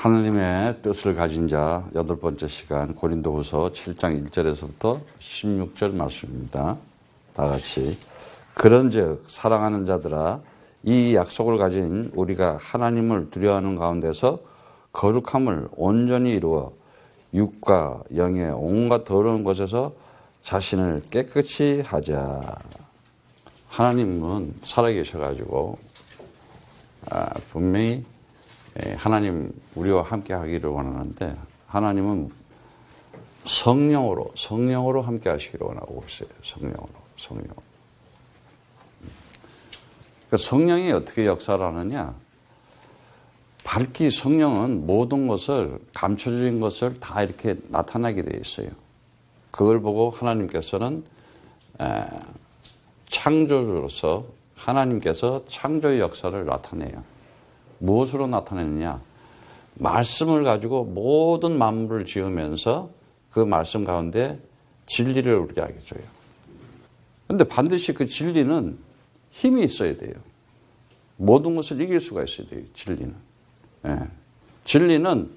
하나님의 뜻을 가진 자 여덟 번째 시간 고린도후서 7장 1절에서부터 16절 말씀입니다. 다 같이 그런즉 사랑하는 자들아 이 약속을 가진 우리가 하나님을 두려워하는 가운데서 거룩함을 온전히 이루어 육과 영의 온갖 더러운 것에서 자신을 깨끗이 하자. 하나님은 살아계셔가지고 아, 분명히 예, 하나님 우리와 함께 하기를 원하는데 하나님은 성령으로 성령으로 함께 하시기를 원하고 있어요. 성령으로 성령. 그러니까 성령이 어떻게 역사를 하느냐? 밝기 성령은 모든 것을 감춰진 것을 다 이렇게 나타나게 돼 있어요. 그걸 보고 하나님께서는 에, 창조주로서 하나님께서 창조의 역사를 나타내요. 무엇으로 나타내느냐? 말씀을 가지고 모든 만물을 지으면서 그 말씀 가운데 진리를 우리에게 알게 줘요. 근데 반드시 그 진리는 힘이 있어야 돼요. 모든 것을 이길 수가 있어야 돼요. 진리는. 예. 진리는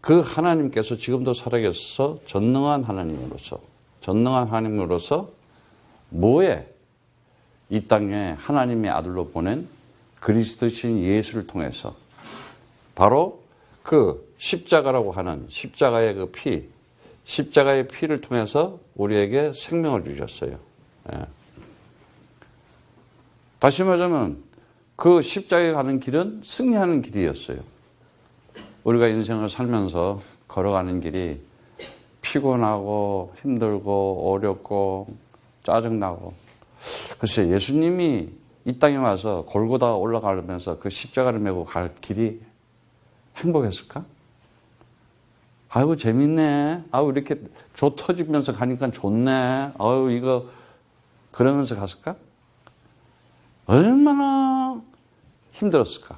그 하나님께서 지금도 살아계셔서 전능한 하나님으로서 전능한 하나님으로서 뭐에 이 땅에 하나님의 아들로 보낸 그리스도신 예수를 통해서 바로 그 십자가라고 하는 십자가의 그 피, 십자가의 피를 통해서 우리에게 생명을 주셨어요. 예. 다시 말하면 그 십자가에 가는 길은 승리하는 길이었어요. 우리가 인생을 살면서 걸어가는 길이 피곤하고 힘들고 어렵고 짜증나고 글쎄 예수님이 이 땅에 와서 골고다 올라가면서 그 십자가를 메고 갈 길이 행복했을까? 아이고 재밌네. 아우 이렇게 조 터지면서 가니까 좋네. 아유 이거 그러면서 갔을까? 얼마나 힘들었을까?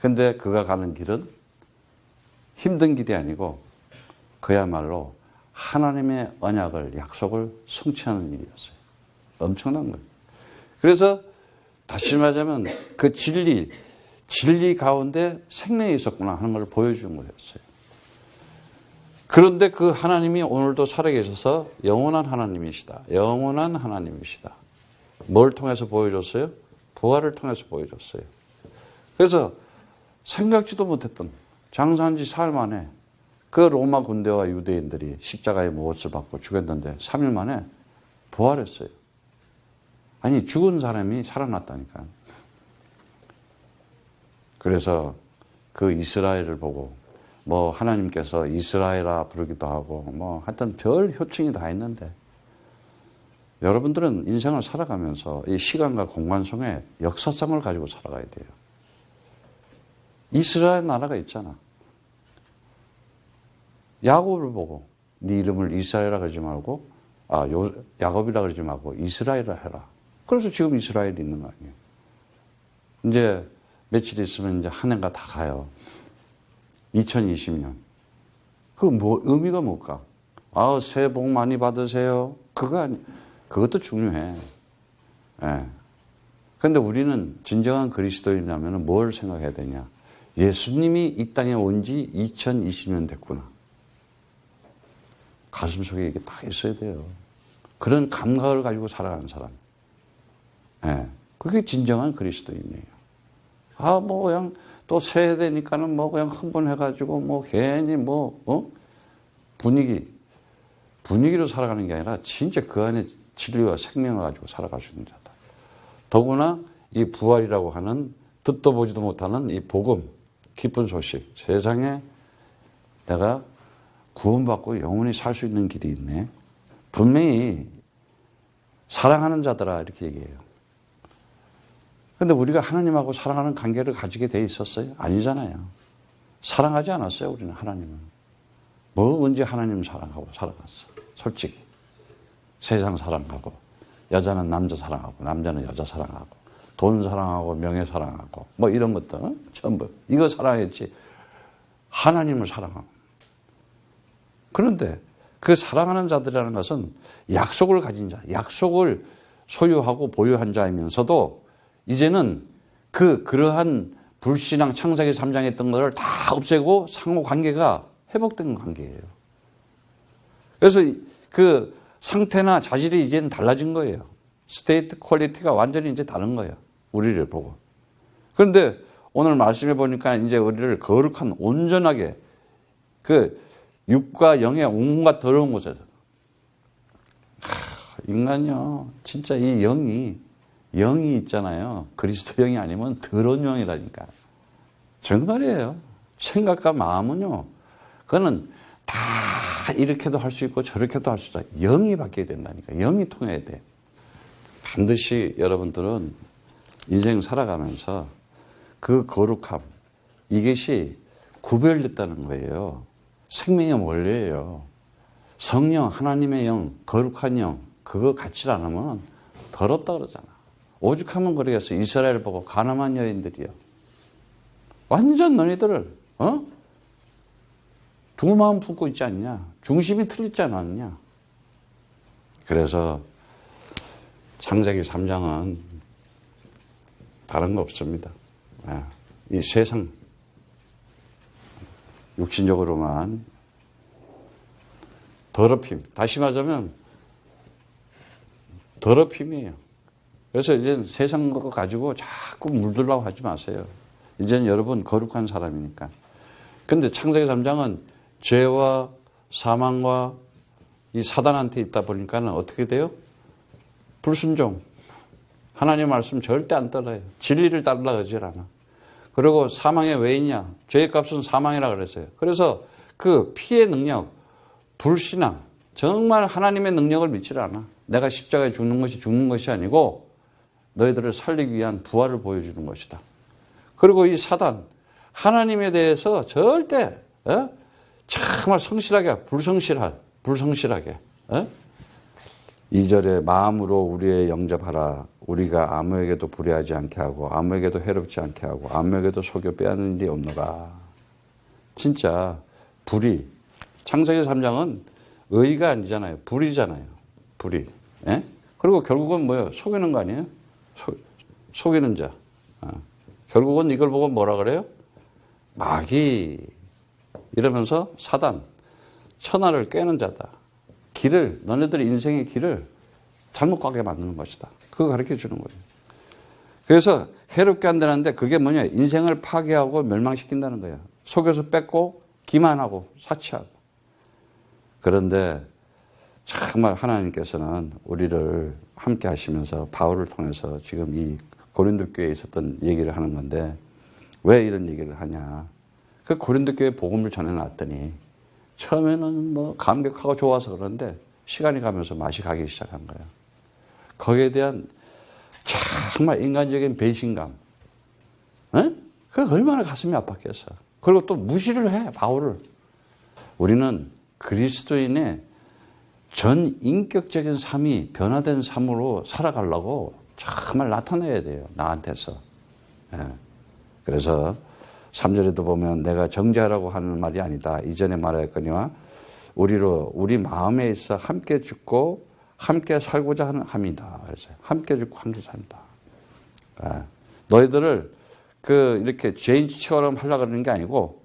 근데 그가 가는 길은 힘든 길이 아니고 그야말로 하나님의 언약을 약속을 성취하는 일이었어요. 엄청난 거예요. 그래서 다시 말하자면 그 진리, 진리 가운데 생명이 있었구나 하는 걸 보여주는 거였어요. 그런데 그 하나님이 오늘도 살아계셔서 영원한 하나님이시다. 영원한 하나님이시다. 뭘 통해서 보여줬어요? 부활을 통해서 보여줬어요. 그래서 생각지도 못했던 장사한 지 사흘 만에 그 로마 군대와 유대인들이 십자가에 못을 받고 죽였는데 3일 만에 부활했어요. 아니, 죽은 사람이 살아났다니까. 그래서 그 이스라엘을 보고 뭐 하나님께서 이스라엘아 부르기도 하고 뭐 하여튼 별 효칭이 다 있는데 여러분들은 인생을 살아가면서 이 시간과 공간 속에 역사성을 가지고 살아가야 돼요. 이스라엘 나라가 있잖아. 야곱을 보고 네 이름을 이스라엘이라 그러지 말고 아, 요, 야곱이라 그러지 말고 이스라엘이라 해라. 그래서 지금 이스라엘이 있는 거 아니에요. 이제 며칠 있으면 이제 한 해가 다 가요. 2020년. 그 뭐, 의미가 뭘까? 아, 새해 복 많이 받으세요. 그거 아니, 그것도 중요해. 예. 근데 우리는 진정한 그리스도인이라면 뭘 생각해야 되냐? 예수님이 이 땅에 온 지 2020년 됐구나. 가슴 속에 이게 딱 있어야 돼요. 그런 감각을 가지고 살아가는 사람. 예. 그게 진정한 그리스도인이에요. 아, 뭐, 그냥 또 새해 되니까는 뭐 그냥 흥분해가지고 뭐 괜히 뭐, 어? 분위기, 분위기로 살아가는 게 아니라 진짜 그 안에 진리와 생명을 가지고 있는 자다. 더구나 이 부활이라고 하는 듣도 보지도 못하는 이 복음, 기쁜 소식, 세상에 내가 구원받고 영원히 살 수 있는 길이 있네. 분명히 사랑하는 자들아 이렇게 얘기해요. 근데 우리가 하나님하고 사랑하는 관계를 가지게 돼 있었어요? 아니잖아요. 사랑하지 않았어요, 우리는 하나님을. 뭐 언제 하나님 사랑하고 살아갔어. 솔직히. 세상 사랑하고, 여자는 남자 사랑하고, 남자는 여자 사랑하고, 돈 사랑하고, 명예 사랑하고, 뭐 이런 것들, 어? 전부. 이거 사랑했지. 하나님을 사랑하고. 그런데 그 사랑하는 자들이라는 것은 약속을 가진 자, 약속을 소유하고 보유한 자이면서도 이제는 그 그러한 불신앙 창세기 3장에 있던 것을 다 없애고 상호 관계가 회복된 관계예요. 그래서 그 상태나 자질이 이제는 달라진 거예요. 스테이트 퀄리티가 완전히 이제 다른 거예요. 우리를 보고. 그런데 오늘 말씀해 보니까 이제 우리를 거룩한 온전하게 그 육과 영의 온갖 더러운 곳에서 하, 인간요 진짜 이 영이 영이 있잖아요. 그리스도 영이 아니면 더러운 영이라니까. 정말이에요. 생각과 마음은요. 그거는 다 이렇게도 할 수 있고 저렇게도 할 수 있다. 영이 바뀌어야 된다니까. 영이 통해야 돼. 반드시 여러분들은 인생 살아가면서 그 거룩함, 이것이 구별됐다는 거예요. 생명의 원리예요. 성령, 하나님의 영, 거룩한 영, 그거 같이 안 하면 더럽다 그러잖아. 오죽하면 그러겠어. 이스라엘 보고 가나만 여인들이요. 완전 너희들을, 어? 두 마음 품고 있지 않냐? 중심이 틀리지 않았냐? 그래서 창세기 3장은 다른 거 없습니다. 아, 이 세상 육신적으로만 더럽힘. 다시 말하자면 더럽힘이에요. 그래서 이제 세상 거 가지고 자꾸 물들라고 하지 마세요. 이제는 여러분 거룩한 사람이니까. 근데 창세기 3장은 죄와 사망과 이 사단한테 있다 보니까는 어떻게 돼요? 불순종. 하나님 말씀 절대 안 따라요. 진리를 따르려고 하질 않아. 그리고 사망에 왜 있냐? 죄의 값은 사망이라 그랬어요. 그래서 그 피의 능력, 불신앙, 정말 하나님의 능력을 믿질 않아. 내가 십자가에 죽는 것이 죽는 것이 아니고 너희들을 살리기 위한 부활을 보여주는 것이다. 그리고 이 사단, 하나님에 대해서 절대 어? 정말 성실하게 불성실한 불성실하게 어? 2절에 마음으로 우리의 영접하라 우리가 아무에게도 불의하지 않게 하고 아무에게도 해롭지 않게 하고 아무에게도 속여 빼앗는 일이 없노라 진짜 불의 창세기 3장은 의가 아니잖아요 불의잖아요 불의 예? 그리고 결국은 뭐예요 속이는 거 아니에요 속, 속이는 자 어. 결국은 이걸 보고 뭐라 그래요 마귀 이러면서 사단 천하를 깨는 자다. 길을 너네들의 인생의 길을 잘못 가게 만드는 것이다. 그거 가르쳐 주는 거예요. 그래서 해롭게 한다는데 그게 뭐냐? 인생을 파괴하고 멸망시킨다는 거예요. 속여서 뺏고 기만하고 사치하고. 그런데 정말 하나님께서는 우리를 함께 하시면서 바울을 통해서 지금 이 고린도 교회에 있었던 얘기를 하는 건데 왜 이런 얘기를 하냐? 그 고린도 교회 복음을 전해놨더니 처음에는 뭐 감격하고 좋아서 그런데 시간이 가면서 맛이 가기 시작한 거예요. 거기에 대한 정말 인간적인 배신감. 에? 그 얼마나 가슴이 아팠겠어. 그리고 또 무시를 해, 바울을. 우리는 그리스도인의 전 인격적인 삶이 변화된 삶으로 살아가려고 정말 나타내야 돼요. 나한테서. 예. 그래서 3절에도 보면 내가 정죄하라고 하는 말이 아니다. 이전에 말하였거니와 우리로 우리 마음에 있어 함께 죽고 함께 살고자 하는 함이다. 그래서 함께 죽고 함께 산다. 아, 너희들을 그 이렇게 죄인처럼 하려고 그러는 게 아니고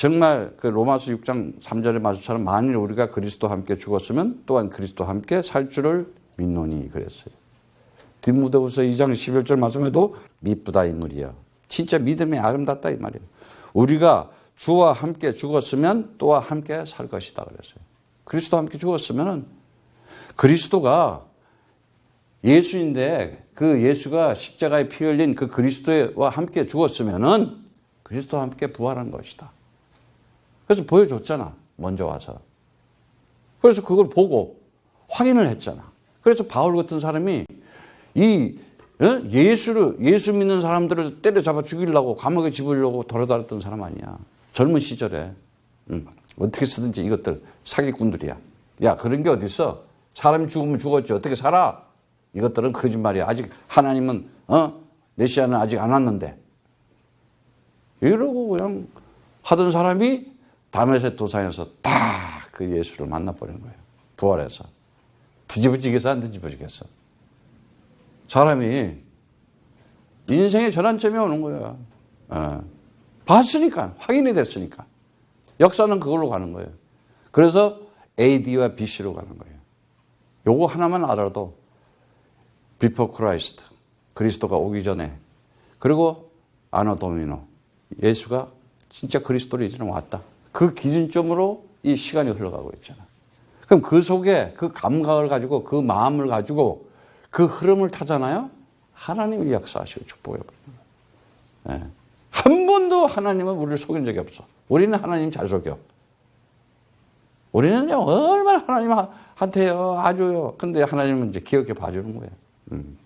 정말 그 로마서 6장 3절의 말씀처럼 만일 우리가 그리스도 함께 죽었으면 또한 그리스도 함께 살 줄을 믿노니 그랬어요. 디모데후서 2장 11절 말씀에도 미쁘다 인물이여. 진짜 믿음이 아름답다 이 말이에요. 우리가 주와 함께 죽었으면 또와 함께 살 것이다 그랬어요. 그리스도 함께 죽었으면은 그리스도가 예수인데 그 예수가 십자가에 피 흘린 그 그리스도와 함께 죽었으면은 그리스도와 함께 부활한 것이다. 그래서 보여줬잖아. 먼저 와서. 그래서 그걸 보고 확인을 했잖아. 그래서 바울 같은 사람이 이 어? 예수를 예수 믿는 사람들을 때려잡아 죽이려고 감옥에 집으려고 돌아다녔던 사람 아니야. 젊은 시절에 응. 어떻게 쓰든지 이것들 사기꾼들이야. 야 그런 게 어디 있어? 사람이 죽으면 죽었지 어떻게 살아? 이것들은 거짓말이야. 아직 하나님은 어 메시아는 아직 안 왔는데 이러고 그냥 하던 사람이 다메섹 도상에서 딱그 예수를 만나버리는 거예요. 부활해서 뒤집어지겠어 안 뒤집어지겠어? 사람이 인생의 전환점이 오는 거야. 어. 봤으니까 확인이 됐으니까 역사는 그걸로 가는 거예요. 그래서 AD와 BC로 가는 거예요. 요거 하나만 알아도 비포 크라이스트 그리스도가 오기 전에 그리고 아노 도미노 예수가 진짜 그리스도로 이제는 왔다. 그 기준점으로 이 시간이 흘러가고 있잖아. 그럼 그 속에 그 감각을 가지고 그 마음을 가지고 그 흐름을 타잖아요. 하나님이 역사하시고 축복해 버립니다. 예. 한 번도 하나님은 우리를 속인 적이 없어. 우리는 하나님 잘 속여. 우리는요, 얼마나 하나님한테요, 아주요. 근데 하나님은 이제 귀엽게 봐주는 거예요. 음,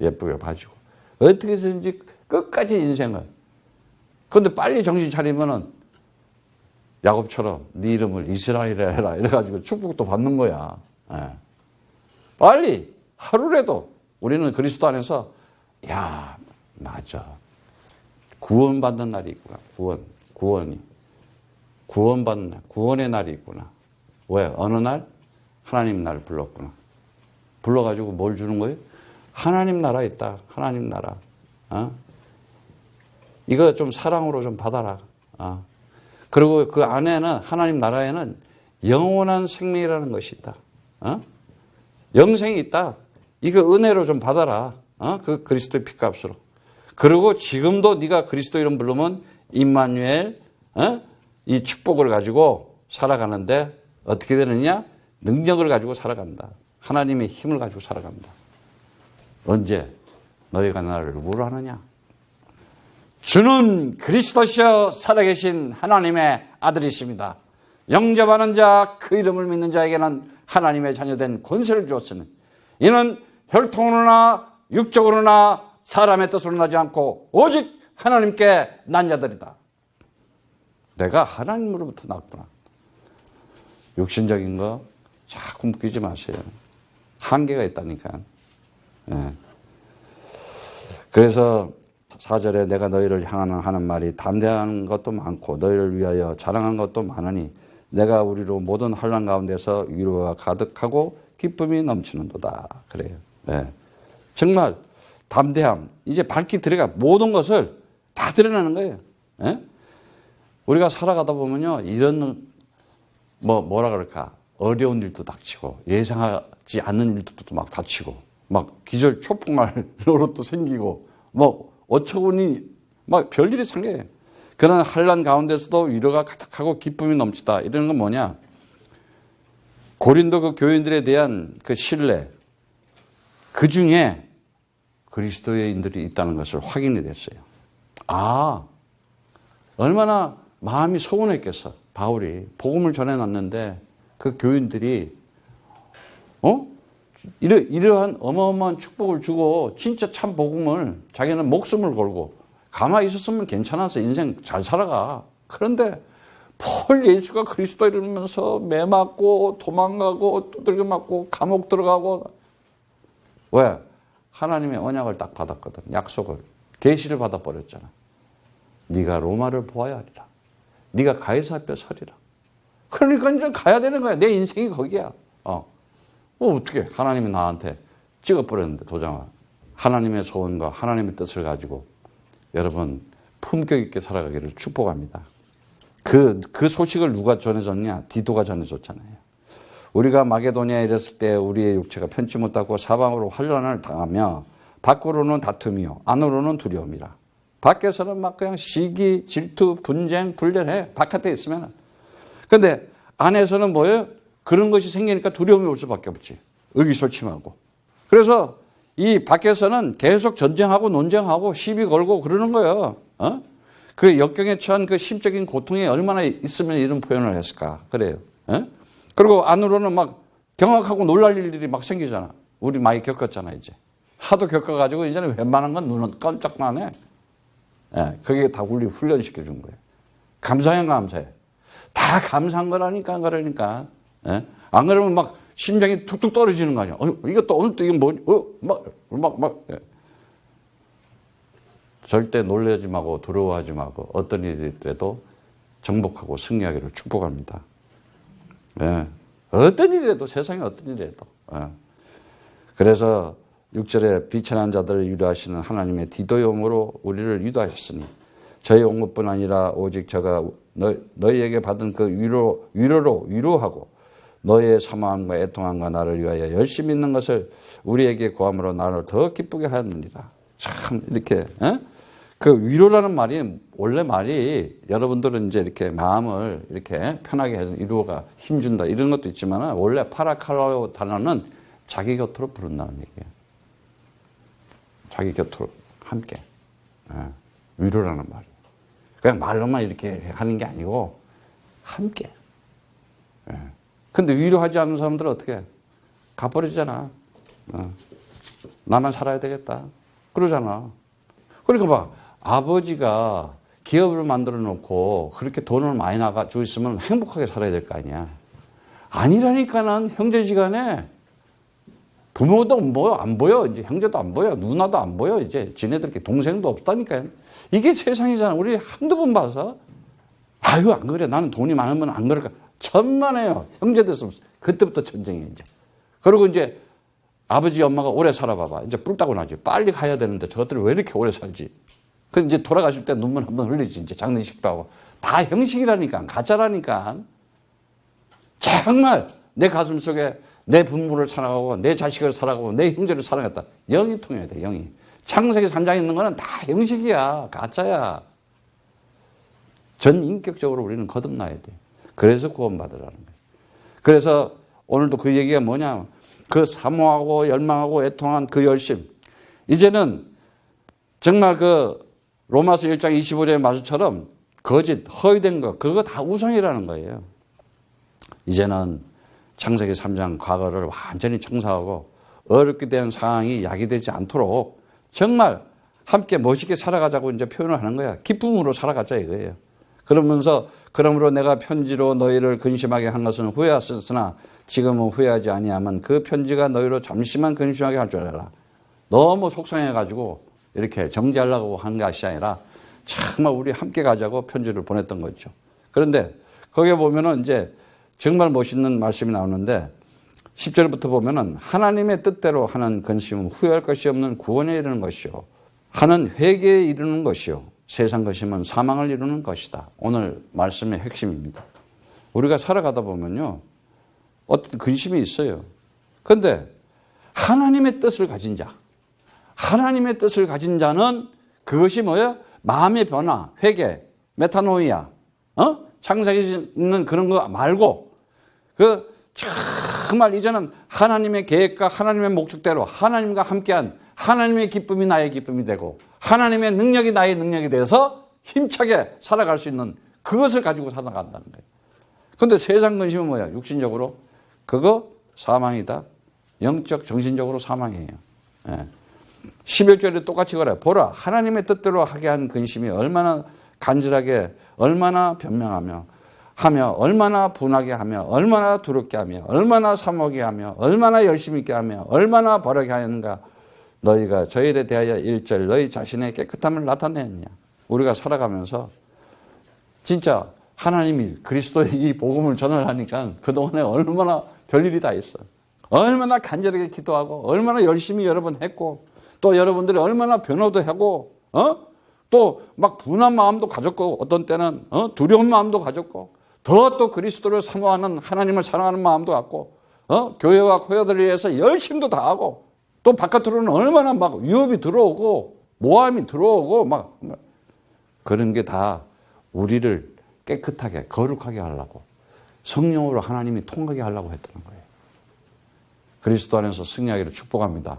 예쁘게 봐주고. 어떻게 해서든지 끝까지 인생을. 근데 빨리 정신 차리면은 야곱처럼 네 이름을 이스라엘이라 해라. 이래가지고 축복도 받는 거야. 예. 빨리 하루라도 우리는 그리스도 안에서 야, 맞아. 구원 받는 날이 있구나. 구원. 구원이. 구원 받는 날. 구원의 날이 있구나. 왜? 어느 날? 하나님 날 불렀구나. 불러가지고 뭘 주는 거예요? 하나님 나라 있다. 하나님 나라. 어? 이거 좀 사랑으로 좀 받아라. 어? 그리고 그 안에는 하나님 나라에는 영원한 생명이라는 것이 있다. 어? 영생이 있다. 이거 은혜로 좀 받아라. 어? 그 그리스도의 피값으로. 그리고 지금도 네가 그리스도 이름 부르면 임마누엘 어? 이 축복을 가지고 살아가는데 어떻게 되느냐? 능력을 가지고 살아간다. 하나님의 힘을 가지고 살아간다. 언제 너희가 나를 우울하느냐? 주는 그리스도시여 살아계신 하나님의 아들이십니다. 영접하는 자, 그 이름을 믿는 자에게는 하나님의 자녀된 권세를 주었으니 이는 혈통으로나 육적으로나 사람의 뜻으로 나지 않고 오직 하나님께 난 자들이다. 내가 하나님으로부터 났구나. 육신적인 거 자꾸 묶이지 마세요. 한계가 있다니까. 예. 그래서 사절에 내가 너희를 향하는 하는 말이 담대한 것도 많고 너희를 위하여 자랑한 것도 많으니 내가 우리로 모든 환란 가운데서 위로가 가득하고 기쁨이 넘치는도다. 그래요. 예. 정말 담대함. 이제 밝히 들어가 모든 것을 다 드러내는 거예요. 예? 우리가 살아가다 보면요. 이런 뭐 뭐라 그럴까? 어려운 일도 닥치고 예상하지 않는 일도 막 닥치고 막 기절 초폭발로로 또 생기고 뭐 어처구니 막 별일이 생겨요. 그런 한란 가운데서도 위로가 가득하고 기쁨이 넘치다. 이런 건 뭐냐? 고린도 그 교인들에 대한 그 신뢰 그 중에 그리스도인들이 있다는 것을 확인이 됐어요. 아, 얼마나 마음이 서운했겠어. 바울이 복음을 전해놨는데 그 교인들이 어 이러, 이러한 어마어마한 축복을 주고 진짜 참 복음을 자기는 목숨을 걸고 가만히 있었으면 괜찮아서 인생 잘 살아가. 그런데 폴 예수가 그리스도 이러면서 매 맞고 도망가고 두들겨 맞고 감옥 들어가고 왜? 하나님의 언약을 딱 받았거든. 약속을. 계시를 받아 버렸잖아. 네가 로마를 보아야 하리라. 네가 가이사 앞에 서리라. 그러니까 이제 가야 되는 거야. 내 인생이 거기야. 어. 어 어떻게 하나님이 나한테 찍어버렸는데 도장을. 하나님의 소원과 하나님의 뜻을 가지고 여러분 품격 있게 살아가기를 축복합니다. 그, 그 소식을 누가 전해줬냐? 디도가 전해줬잖아요. 우리가 마게도니아에 이랬을 때 우리의 육체가 편치 못하고 사방으로 환란을 당하며 밖으로는 다툼이요 안으로는 두려움이라. 밖에서는 막 그냥 시기, 질투, 분쟁, 불련해. 바깥에 있으면. 근데 안에서는 뭐예요? 그런 것이 생기니까 두려움이 올 수밖에 없지. 의기소침하고. 그래서 이 밖에서는 계속 전쟁하고 논쟁하고 시비 걸고 그러는 거예요. 어? 그 역경에 처한 그 심적인 고통이 얼마나 있으면 이런 표현을 했을까. 그래요. 어? 그리고 안으로는 막 경악하고 놀랄 일들이 막 생기잖아. 우리 많이 겪었잖아, 이제. 하도 겪어가지고 이제는 웬만한 건 눈은 깜짝만 해. 예, 그게 다 우리 훈련시켜 준 거예요. 감사해, 감사해. 다 감사한 거라니까, 그러니까. 예? 안 그러면 막 심장이 툭툭 떨어지는 거 아니야. 어, 이것도 오늘 또 이게 뭐, 어, 막, 막, 막. 예. 절대 놀라지 말고 두려워하지 말고 어떤 일이 있더라도 정복하고 승리하기를 축복합니다. 예. 어떤 일이라도 세상에 어떤 일이라도. 예. 그래서 6절에 비천한 자들을 유도하시는 하나님의 디도용으로 우리를 유도하셨으니 저희 온 것뿐 아니라 오직 저가 너, 너희에게 받은 그 위로, 위로로 위로하고 너희의 사모함과 애통함과 나를 위하여 열심히 있는 것을 우리에게 구함으로 나를 더 기쁘게 하였느니라. 참 이렇게 에? 그 위로라는 말이 원래 말이 여러분들은 이제 이렇게 마음을 이렇게 편하게 해서 위로가 힘준다 이런 것도 있지만 원래 파라칼라오 단어는 자기 곁으로 부른다는 얘기예요. 자기 곁으로 함께 예, 위로라는 말. 그냥 말로만 이렇게 하는 게 아니고 함께. 예. 근데 위로하지 않는 사람들은 어떻게? 해? 가버리잖아. 어. 나만 살아야 되겠다. 그러잖아. 그러니까 봐. 아버지가 기업을 만들어 놓고 그렇게 돈을 많이 나가지고 있으면 행복하게 살아야 될 거 아니야. 아니라니까는 형제지간에 부모도 안 보여, 안 보여. 이제 형제도 안 보여. 누나도 안 보여. 이제 지네들 게 동생도 없다니까요. 이게 세상이잖아. 우리 한두 번 봐서. 아유, 안 그래. 나는 돈이 많으면 안 그럴까. 천만에요. 형제 됐으면. 그때부터 전쟁이야, 이제. 그리고 이제 아버지, 엄마가 오래 살아봐봐. 이제 뿔 따고 나지. 빨리 가야 되는데 저것들이 왜 이렇게 오래 살지? 그 이제 돌아가실 때 눈물 한 번 흘리지. 이제 장례식도 하고. 다 형식이라니까. 가짜라니까. 정말 내 가슴 속에 내 부모를 사랑하고 내 자식을 사랑하고 내 형제를 사랑했다. 영이 통해야 돼, 영이. 창세기 3장에 있는 거는 다 형식이야. 가짜야. 전 인격적으로 우리는 거듭나야 돼. 그래서 구원받으라는 거예요. 그래서 오늘도 그 얘기가 뭐냐. 그 사모하고 열망하고 애통한 그 열심. 이제는 정말 그 로마서 1장 25절의 말씀처럼 거짓, 허위된 거, 그거 다 우상이라는 거예요. 이제는 창세기 3장 과거를 완전히 청소하고 어렵게 된 상황이 야기되지 않도록 정말 함께 멋있게 살아가자고 이제 표현을 하는 거야. 기쁨으로 살아가자 이거예요. 그러면서 그러므로 내가 편지로 너희를 근심하게 한 것은 후회하였으나 지금은 후회하지 아니하면 그 편지가 너희로 잠시만 근심하게 할 줄 알아라. 너무 속상해가지고 이렇게 정지하려고 한 것이 아니라 정말 우리 함께 가자고 편지를 보냈던 거죠. 그런데 거기에 보면은 이제 정말 멋있는 말씀이 나오는데 10절부터 보면은 하나님의 뜻대로 하는 근심은 후회할 것이 없는 구원에 이르는 것이요. 하는 회개에 이르는 것이요. 세상 것이면 사망을 이루는 것이다. 오늘 말씀의 핵심입니다. 우리가 살아가다 보면요. 어떤 근심이 있어요. 그런데 하나님의 뜻을 가진 자, 하나님의 뜻을 가진 자는 그것이 뭐예요? 마음의 변화, 회개, 메타노이아, 어? 창세기 있는 그런 거 말고 그 정말 이제는 하나님의 계획과 하나님의 목적대로 하나님과 함께한 하나님의 기쁨이 나의 기쁨이 되고 하나님의 능력이 나의 능력이 돼서 힘차게 살아갈 수 있는 그것을 가지고 살아간다는 거예요. 근데 세상 근심은 뭐야? 육신적으로 그거 사망이다. 영적 정신적으로 사망이에요. 예. 11절에 똑같이 그래. 보라 하나님의 뜻대로 하게 한 근심이 얼마나 간절하게 얼마나 변명하며 하며 얼마나 분하게 하며 얼마나 두렵게 하며 얼마나 사모게 하며 얼마나 열심히 있게 하며 얼마나 바르게 하였는가 너희가 저희에 대하여 일절 너희 자신의 깨끗함을 나타내느냐 우리가 살아가면서 진짜 하나님이 그리스도의 이 복음을 전하니까 그동안에 얼마나 별일이 다 있어 얼마나 간절하게 기도하고 얼마나 열심히 여러 번 했고 또 여러분들이 얼마나 변호도 하고 어? 또 막 분한 마음도 가졌고 어떤 때는 어? 두려운 마음도 가졌고 더 또 그리스도를 사모하는 하나님을 사랑하는 마음도 갖고 어? 교회와 코여들을 위해서 열심도 다하고 또 바깥으로는 얼마나 막 위협이 들어오고 모함이 들어오고 막 그런 게 다 우리를 깨끗하게 거룩하게 하려고 성령으로 하나님이 통하게 하려고 했다는 거예요. 그리스도 안에서 승리하기를 축복합니다.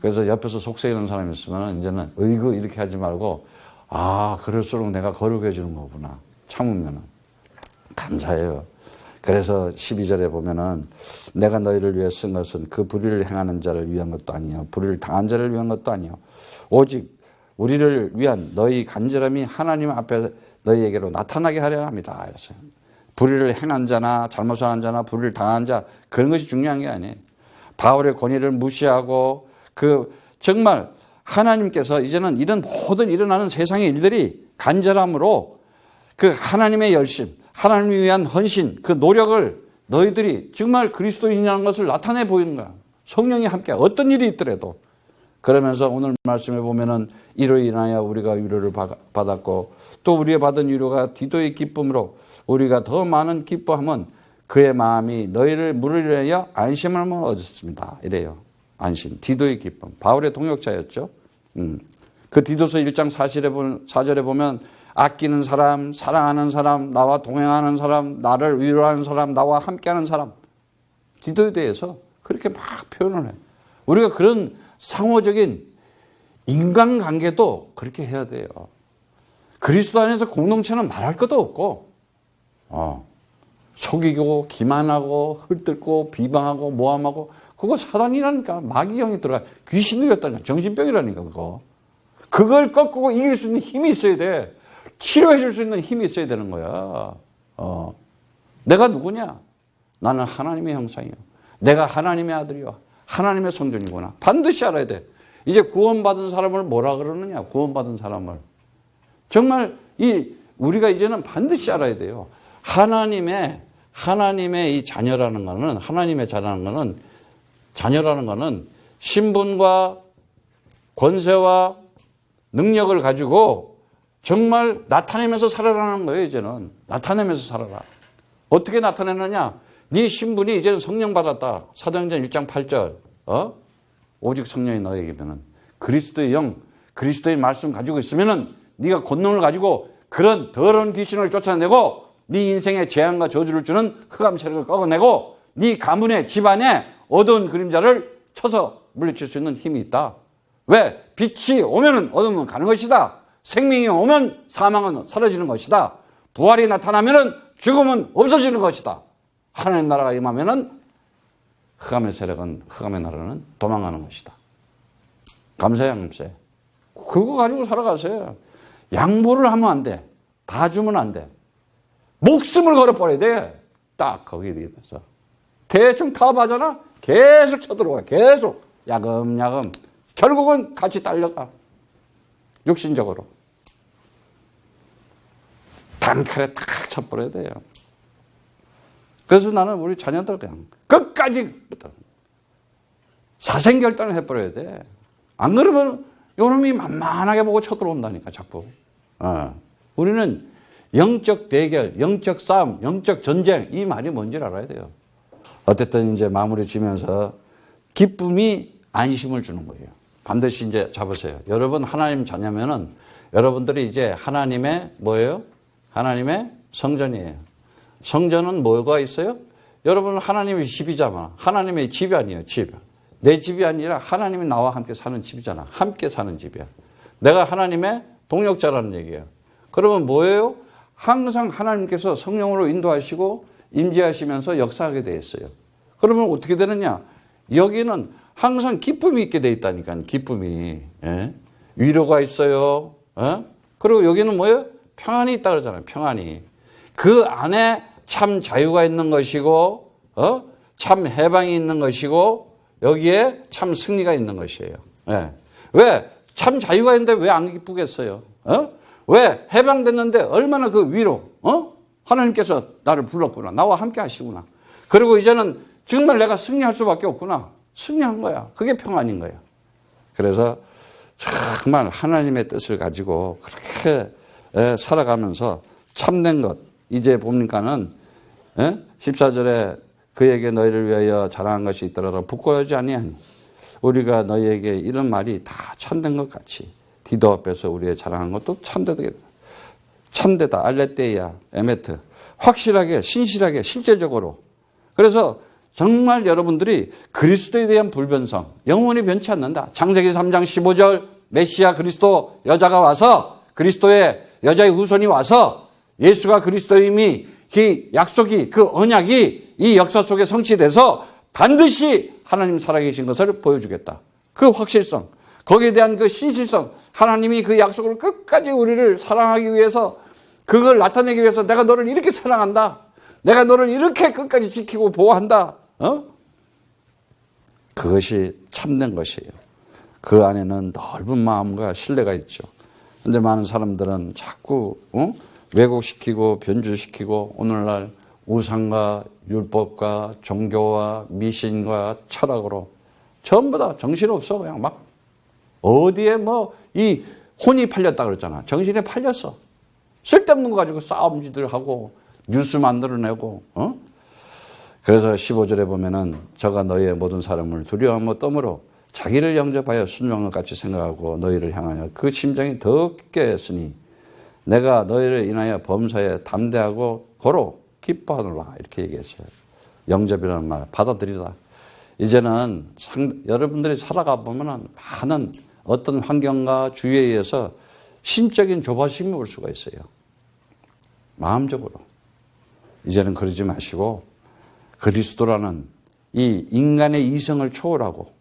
그래서 옆에서 속세이는 사람이 있으면 이제는 의그 이렇게 하지 말고 아 그럴수록 내가 거룩해지는 거구나 참으면은 감사해요. 그래서 12절에 보면은 내가 너희를 위해 쓴 것은 그 불의를 행하는 자를 위한 것도 아니요 불의를 당한 자를 위한 것도 아니요 오직 우리를 위한 너희 간절함이 하나님 앞에 너희에게로 나타나게 하려 합니다. 이랬어요. 불의를 행한 자나 잘못을 한 자나 불의를 당한 자 그런 것이 중요한 게 아니에요. 바울의 권위를 무시하고 그 정말 하나님께서 이제는 이런 모든 일어나는 세상의 일들이 간절함으로 그 하나님의 열심, 하나님을 위한 헌신, 그 노력을 너희들이 정말 그리스도인이라는 것을 나타내 보이는 거야. 성령이 함께 어떤 일이 있더라도 그러면서 오늘 말씀에 보면은 이로 인하여 우리가 위로를 받- 받았고 또 우리의 받은 위로가 디도의 기쁨으로 우리가 더 많은 기뻐함은 그의 마음이 너희를 물으려 안심을 얻었습니다. 이래요. 안심. 디도의 기쁨. 바울의 동역자였죠. 음. 그 디도서 1장 4절에 보면, 4절에 보면 아끼는 사람, 사랑하는 사람, 나와 동행하는 사람, 나를 위로하는 사람, 나와 함께하는 사람. 디도에 대해서 그렇게 막 표현을 해. 우리가 그런 상호적인 인간관계도 그렇게 해야 돼요. 그리스도 안에서 공동체는 말할 것도 없고, 어, 속이고, 기만하고, 헐뜯고, 비방하고, 모함하고, 그거 사단이라니까. 마귀형이 들어가. 귀신 들렸다니까. 정신병이라니까, 그거. 그걸 꺾고 이길 수 있는 힘이 있어야 돼. 치료해 줄 수 있는 힘이 있어야 되는 거야. 어. 내가 누구냐? 나는 하나님의 형상이요. 내가 하나님의 아들이요. 하나님의 성전이구나. 반드시 알아야 돼. 이제 구원받은 사람을 뭐라 그러느냐? 구원받은 사람을. 정말 이 우리가 이제는 반드시 알아야 돼요. 하나님의 하나님의 이 자녀라는 거는 하나님의 자녀라는 거는 자녀라는 거는 신분과 권세와 능력을 가지고 정말 나타내면서 살아라는 거예요, 이제는. 나타내면서 살아라. 어떻게 나타내느냐? 네 신분이 이제는 성령 받았다. 사도행전 1장 8절. 어? 오직 성령이 너에게면은 그리스도의 영, 그리스도의 말씀 가지고 있으면은 네가 권능을 가지고 그런 더러운 귀신을 쫓아내고 네 인생에 재앙과 저주를 주는 흑암 세력을 꺾어내고 네 가문의 집안에 어두운 그림자를 쳐서 물리칠 수 있는 힘이 있다. 왜? 빛이 오면은 어둠은 가는 것이다. 생명이 오면 사망은 사라지는 것이다. 부활이 나타나면은 죽음은 없어지는 것이다. 하나님 나라가 임하면은 흑암의 세력은 흑암의 나라는 도망가는 것이다. 감사해 감사해. 그거 가지고 살아가세요. 양보를 하면 안 돼. 봐주면 안 돼. 목숨을 걸어버려야 돼. 딱 거기에 대해서. 대충 다 봐잖아? 계속 쳐들어가. 계속. 야금야금. 결국은 같이 딸려가. 육신적으로. 단칼에 탁 쳐버려야 돼요. 그래서 나는 우리 자녀들 그냥 끝까지 사생결단을 해버려야 돼. 안 그러면 요놈이 만만하게 보고 쳐들어온다니까, 자꾸. 어. 우리는 영적 대결, 영적 싸움, 영적 전쟁, 이 말이 뭔지 알아야 돼요. 어쨌든 이제 마무리 지면서 기쁨이 안심을 주는 거예요. 반드시 이제 잡으세요. 여러분 하나님 자녀면은 여러분들이 이제 하나님의 뭐예요? 하나님의 성전이에요. 성전은 뭐가 있어요? 여러분 하나님의 집이잖아. 하나님의 집이 아니에요. 집. 내 집이 아니라 하나님이 나와 함께 사는 집이잖아. 함께 사는 집이야. 내가 하나님의 동역자라는 얘기야. 그러면 뭐예요? 항상 하나님께서 성령으로 인도하시고 임재하시면서 역사하게 돼 있어요. 그러면 어떻게 되느냐? 여기는 항상 기쁨이 있게 돼 있다니까. 기쁨이. 예? 위로가 있어요. 예? 그리고 여기는 뭐예요? 평안이 있다 그러잖아요. 평안이. 그 안에 참 자유가 있는 것이고, 어? 참 해방이 있는 것이고, 여기에 참 승리가 있는 것이에요. 예. 왜? 참 자유가 있는데 왜 안 기쁘겠어요? 어? 왜? 해방됐는데 얼마나 그 위로, 어? 하나님께서 나를 불렀구나. 나와 함께 하시구나. 그리고 이제는 정말 내가 승리할 수밖에 없구나. 승리한 거야. 그게 평안인 거야. 그래서 정말 하나님의 뜻을 가지고 그렇게 예, 살아가면서 참된 것. 이제 보니까는 14절에 그에게 너희를 위하여 자랑한 것이 있더라도 부끄러워하지 아니하니 우리가 너희에게 이런 말이 다 참된 것 같이 디도 앞에서 우리의 자랑한 것도 참되다. 참되다. 알레테이아, 에메트. 확실하게, 신실하게, 실제적으로. 그래서 정말 여러분들이 그리스도에 대한 불변성, 영원히 변치 않는다. 창세기 3장 15절, 메시아 그리스도 여자가 와서, 그리스도의 여자의 후손이 와서, 예수가 그리스도임이, 그 약속이, 그 언약이 이 역사 속에 성취돼서 반드시 하나님 살아계신 것을 보여주겠다. 그 확실성, 거기에 대한 그 신실성, 하나님이 그 약속을 끝까지 우리를 사랑하기 위해서 그걸 나타내기 위해서 내가 너를 이렇게 사랑한다. 내가 너를 이렇게 끝까지 지키고 보호한다. 어? 그것이 참된 것이에요. 그 안에는 넓은 마음과 신뢰가 있죠. 근데 많은 사람들은 자꾸 어? 왜곡시키고 변주시키고 오늘날 우상과 율법과 종교와 미신과 철학으로 전부 다 정신없어 그냥 막 어디에 뭐 이 혼이 팔렸다 그랬잖아. 정신이 팔렸어. 쓸데없는 거 가지고 싸움지들 하고 뉴스 만들어내고 어? 그래서 15절에 보면은 저가 너희의 모든 사람을 두려워하며 떠므로 자기를 영접하여 순종을 같이 생각하고 너희를 향하여 그 심정이 더 했으니 내가 너희를 인하여 범사에 담대하고 고로 기뻐하노라 이렇게 얘기했어요. 영접이라는 말 받아들이라. 이제는 상, 여러분들이 살아가 보면은 많은 어떤 환경과 주위에 의해서 심적인 조바심이 올 수가 있어요. 마음적으로. 이제는 그러지 마시고 그리스도라는 이 인간의 이성을 초월하고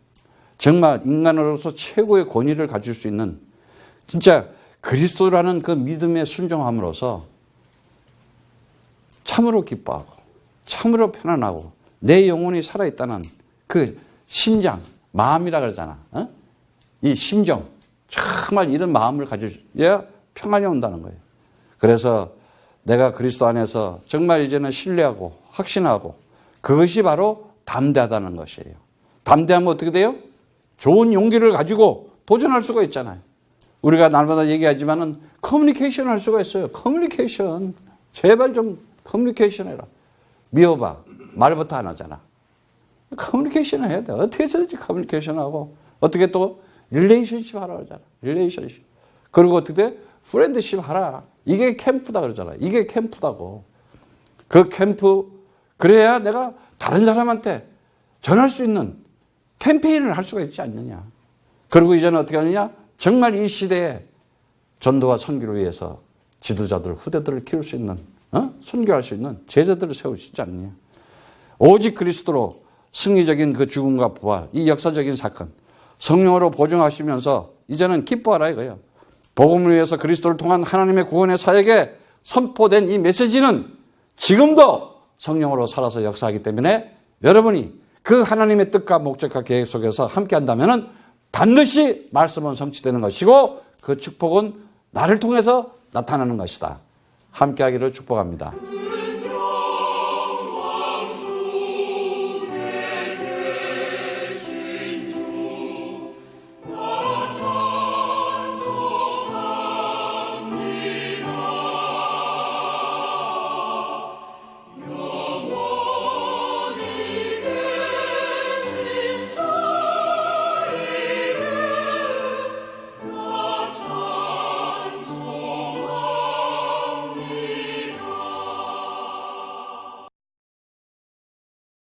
정말 인간으로서 최고의 권위를 가질 수 있는 진짜 그리스도라는 그 믿음에 순종함으로써 참으로 기뻐하고 참으로 편안하고 내 영혼이 살아있다는 그 심장, 마음이라 그러잖아. 어? 이 심정, 정말 이런 마음을 가져야 평안이 온다는 거예요. 그래서 내가 그리스도 안에서 정말 이제는 신뢰하고 확신하고 그것이 바로 담대하다는 것이에요. 담대하면 어떻게 돼요? 좋은 용기를 가지고 도전할 수가 있잖아요. 우리가 날마다 얘기하지만은 커뮤니케이션 할 수가 있어요. 커뮤니케이션. 제발 좀 커뮤니케이션 해라. 미워봐. 말부터 안 하잖아. 커뮤니케이션을 해야 돼. 어떻게 해서든지 커뮤니케이션 하고, 어떻게 또 릴레이션십 하라 그러잖아. 릴레이션십. 그리고 어떻게 돼? 프렌드십 하라. 이게 캠프다 그러잖아. 이게 캠프다고. 그 캠프, 그래야 내가 다른 사람한테 전할 수 있는 캠페인을 할 수가 있지 않느냐. 그리고 이제는 어떻게 하느냐? 정말 이 시대에 전도와 선교를 위해서 지도자들, 후대들을 키울 수 있는, 어? 선교할 수 있는 제자들을 있지 않느냐. 오직 그리스도로 승리적인 그 죽음과 부활, 이 역사적인 사건, 성령으로 보증하시면서 이제는 기뻐하라 이거예요. 복음을 위해서 그리스도를 통한 하나님의 구원의 사역에 선포된 이 메시지는 지금도 성령으로 살아서 역사하기 때문에 여러분이 그 하나님의 뜻과 목적과 계획 속에서 함께 한다면 반드시 말씀은 성취되는 것이고 그 축복은 나를 통해서 나타나는 것이다. 함께 하기를 축복합니다.